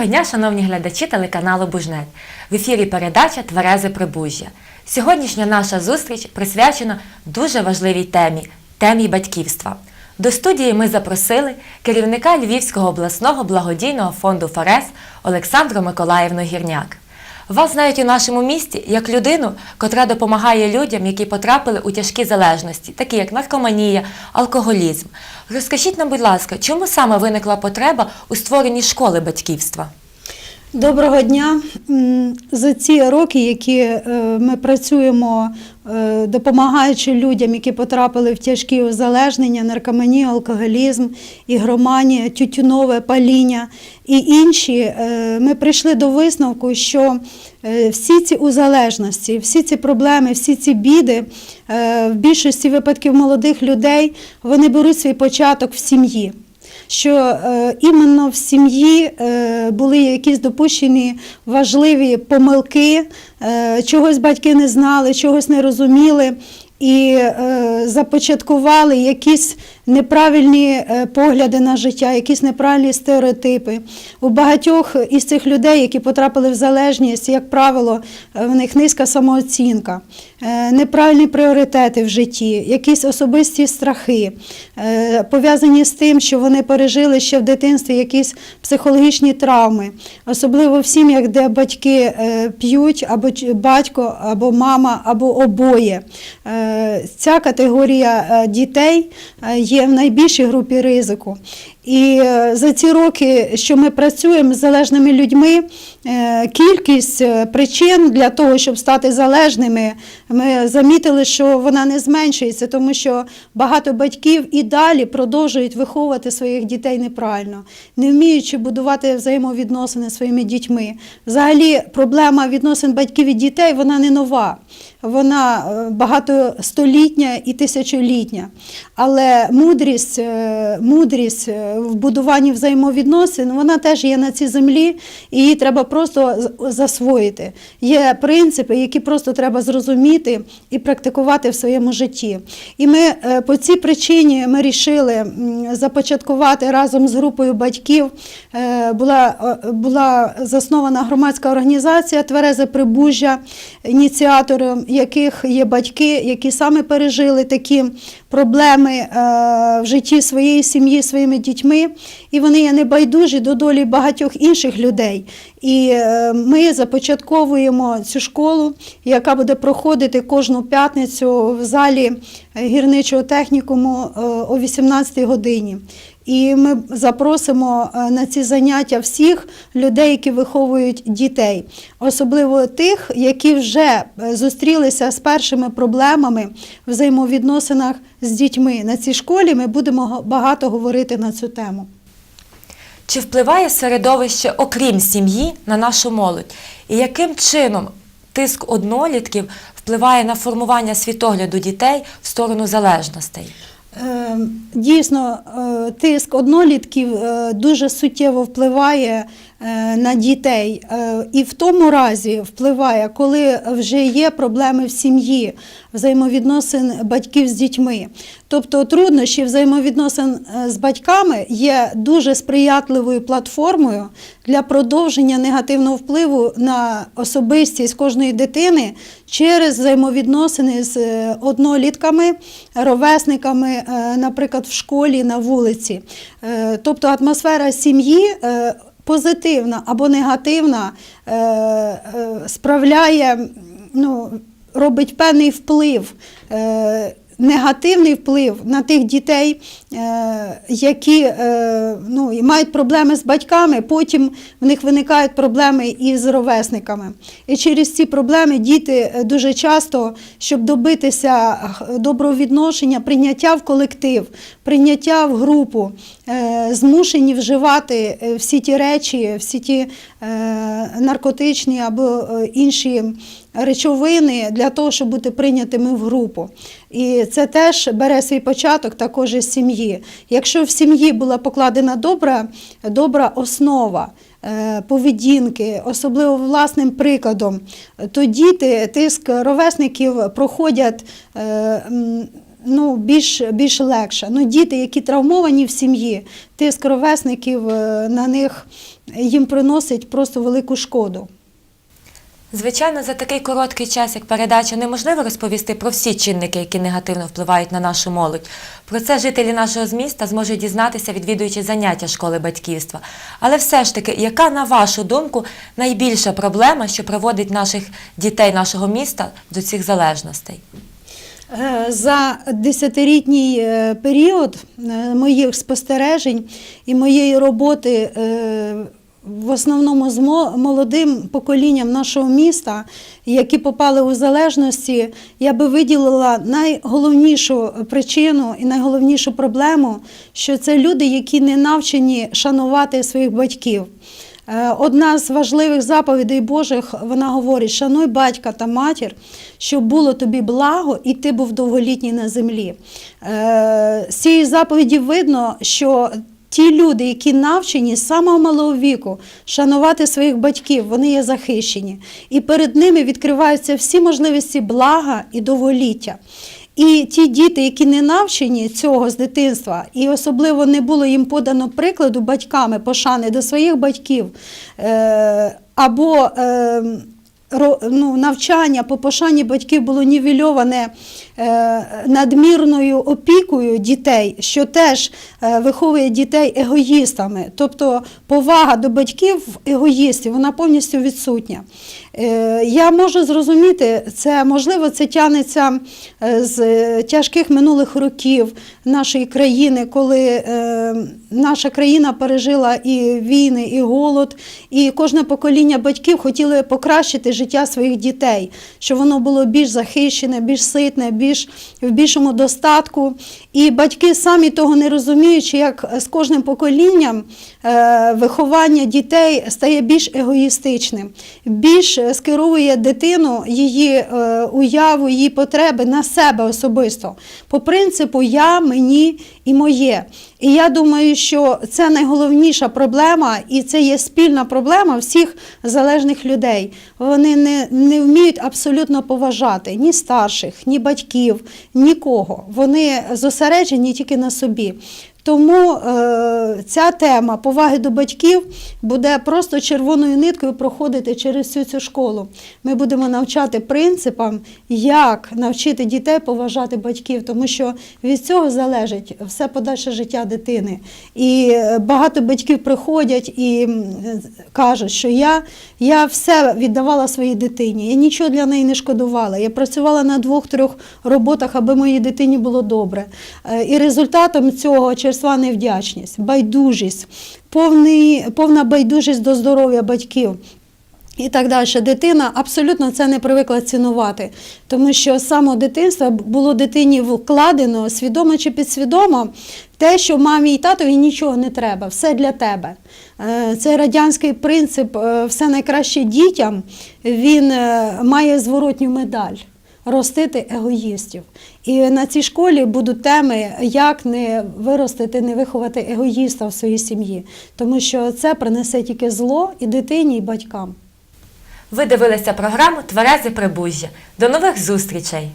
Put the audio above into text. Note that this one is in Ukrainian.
Доброго дня, шановні глядачі телеканалу Бужнет. В ефірі передача Тверезе Прибужжя. Сьогоднішня наша зустріч присвячена дуже важливій темі темі батьківства. До студії ми запросили керівника Львівського обласного благодійного фонду Фарес Олександру Миколаївну Гірняк. Вас знають у нашому місті як людину, котра допомагає людям, які потрапили у тяжкі залежності, такі як наркоманія, алкоголізм. Розкажіть нам, будь ласка, чому саме виникла потреба у створенні школи батьківства? Доброго дня. За ці роки, які е, ми працюємо, е, допомагаючи людям, які потрапили в тяжкі узалежнення, наркоманію, алкоголізм, ігроманія, тютюнове паління і інші, е, ми прийшли до висновку, що всі ці узалежності, всі ці проблеми, всі ці біди в більшості випадків молодих людей вони беруть свій початок в сім'ї що е, іменно в сім'ї е, були якісь допущені важливі помилки, е, чогось батьки не знали, чогось не розуміли. І е, започаткували якісь неправильні е, погляди на життя, якісь неправильні стереотипи. У багатьох із цих людей, які потрапили в залежність, як правило, е, в них низька самооцінка, е, неправильні пріоритети в житті, якісь особисті страхи, пов'язані з тим, що вони пережили ще в дитинстві якісь психологічні травми, особливо в сім'ях, де батьки п'ють, або батько, або мама, або обоє. Ця категорія дітей є в найбільшій групі ризику. І е, за ці роки, що ми працюємо з залежними людьми, е, кількість е, причин для того, щоб стати залежними, ми замітили, що вона не зменшується, тому що багато батьків і далі продовжують виховувати своїх дітей неправильно, не вміючи будувати взаємовідносини зі своїми дітьми. Взагалі, проблема відносин батьків і дітей вона не нова. Вона багатостолітня і тисячолітня. Але мудрість, мудрість в будуванні взаємовідносин, вона теж є на цій землі, і її треба просто засвоїти. Є принципи, які просто треба зрозуміти і практикувати в своєму житті. І ми е, по цій причині ми рішили започаткувати разом з групою батьків. е, Була, була заснована громадська організація Тверезе Прибужжя, ініціатором яких є батьки, які саме пережили такі проблеми е, в житті своєї сім'ї, своїми дітьми, і вони є небайдужі до долі багатьох інших людей. І е, ми започатковуємо цю школу, яка буде проходити кожну п'ятницю в залі гірничого технікуму е, о 18 годині. І ми запросимо е, на ці заняття всіх людей, які виховують дітей, особливо тих, які вже е, зустрілися з першими проблемами взаємовідносинах з дітьми. На цій школі ми будемо багато говорити на цю тему. Чи впливає середовище, окрім сім'ї, на нашу молодь? І яким чином тиск однолітків впливає на формування світогляду дітей в сторону залежностей? Е, Дійсно, е, тиск однолітків е, дуже суттєво впливає на дітей. І в тому разі впливає, коли вже є проблеми в сім'ї, взаємовідносин батьків з дітьми. Тобто труднощі взаємовідносин е, з батьками є дуже сприятливою платформою для продовження негативного впливу на особистість кожної дитини через взаємовідносини з е, однолітками, ровесниками, е, наприклад, в школі, на вулиці. Тобто атмосфера сім'ї. Позитивна або негативна справляє, ну, робить певний вплив, е, негативний вплив на тих дітей, е, які е, ну, мають проблеми з батьками, потім в них виникають проблеми із ровесниками. І через ці проблеми діти дуже часто, щоб добитися доброго відношення, прийняття в колектив, прийняття в групу, змушені вживати всі ті речі, всі ті наркотичні або інші речовини для того, щоб бути прийнятими в групу. І це теж бере свій початок також із сім'ї. Якщо в сім'ї була покладена добра, добра основа. е, Поведінки, особливо власним прикладом, то діти, тиск ровесників проходять е, ну, більш, більш легше. Ну, діти, які травмовані в сім'ї, тиск ровесників е, на них їм приносить просто велику шкоду. Звичайно, за такий короткий час, як передача, неможливо розповісти про всі чинники, які негативно впливають на нашу молодь. Про це жителі нашого зміста зможуть дізнатися, відвідуючи заняття школи батьківства. Але все ж таки, яка, на вашу думку, найбільша проблема, що приводить наших дітей нашого міста до цих залежностей? Е, За десятирітній е, період е, моїх спостережень і моєї роботи в основному з молодим поколінням нашого міста, які попали у залежності, я би виділила найголовнішу причину і найголовнішу проблему, що це люди, які не навчені шанувати своїх батьків. Е, Одна з важливих заповідей Божих вона говорить: шануй батька та матір, щоб було тобі благо, і ти був довголітній на землі. Е, З цієї заповіді видно, що ті люди, які навчені з самого малого віку шанувати своїх батьків, вони є захищені. І перед ними відкриваються всі можливості блага і довголіття. І ті діти, які не навчені цього з дитинства, і особливо не було їм подано прикладу батьками пошани до своїх батьків, е, або е, ну, навчання по пошані батьків було нівельоване е, надмірною опікою дітей, що теж е, виховує дітей егоїстами. Тобто повага до батьків егоїстів, вона повністю відсутня. Е, Я можу зрозуміти, це можливо це тягнеться е, з тяжких минулих років нашої країни, коли е, наша країна пережила і війни, і голод, і кожне покоління батьків хотіли покращити життя своїх дітей, щоб воно було більш захищене, більш ситне, більш в більшому достатку. І батьки самі того не розуміючи, як з кожним поколінням виховання дітей стає більш егоїстичним, більш е, скеровує дитину, її е, уяву, її потреби на себе особисто. По принципу я, мені і моє. І я думаю, що це найголовніша проблема, і це є спільна проблема всіх залежних людей. Вони не, не вміють абсолютно поважати ні старших, ні батьків, нікого. Вони зосереджені тільки на собі. Тому е, ця тема поваги до батьків буде просто червоною ниткою проходити через всю цю школу. Ми будемо навчати принципам, як навчити дітей поважати батьків, тому що від цього залежить все подальше життя дитини. І е, багато батьків приходять і кажуть, що я, я все віддавала своїй дитині, я нічого для неї не шкодувала. Я працювала на двох-трьох роботах, аби моїй дитині було добре. Е, І результатом цього черства невдячність, байдужість, повний, повна байдужість до здоров'я батьків. І так далі. Дитина абсолютно це не привикла цінувати, тому що з самого дитинства було дитині вкладено свідомо чи підсвідомо те, що мамі і татові нічого не треба, все для тебе. Е, Цей радянський принцип е, все найкраще дітям, він е, має зворотню медаль. Ростити егоїстів. І на цій школі будуть теми, як не виростити, не виховати егоїста в своїй сім'ї, тому що це принесе тільки зло і дитині, і батькам. Ви дивилися програму Тверезе Прибужжя. До нових зустрічей!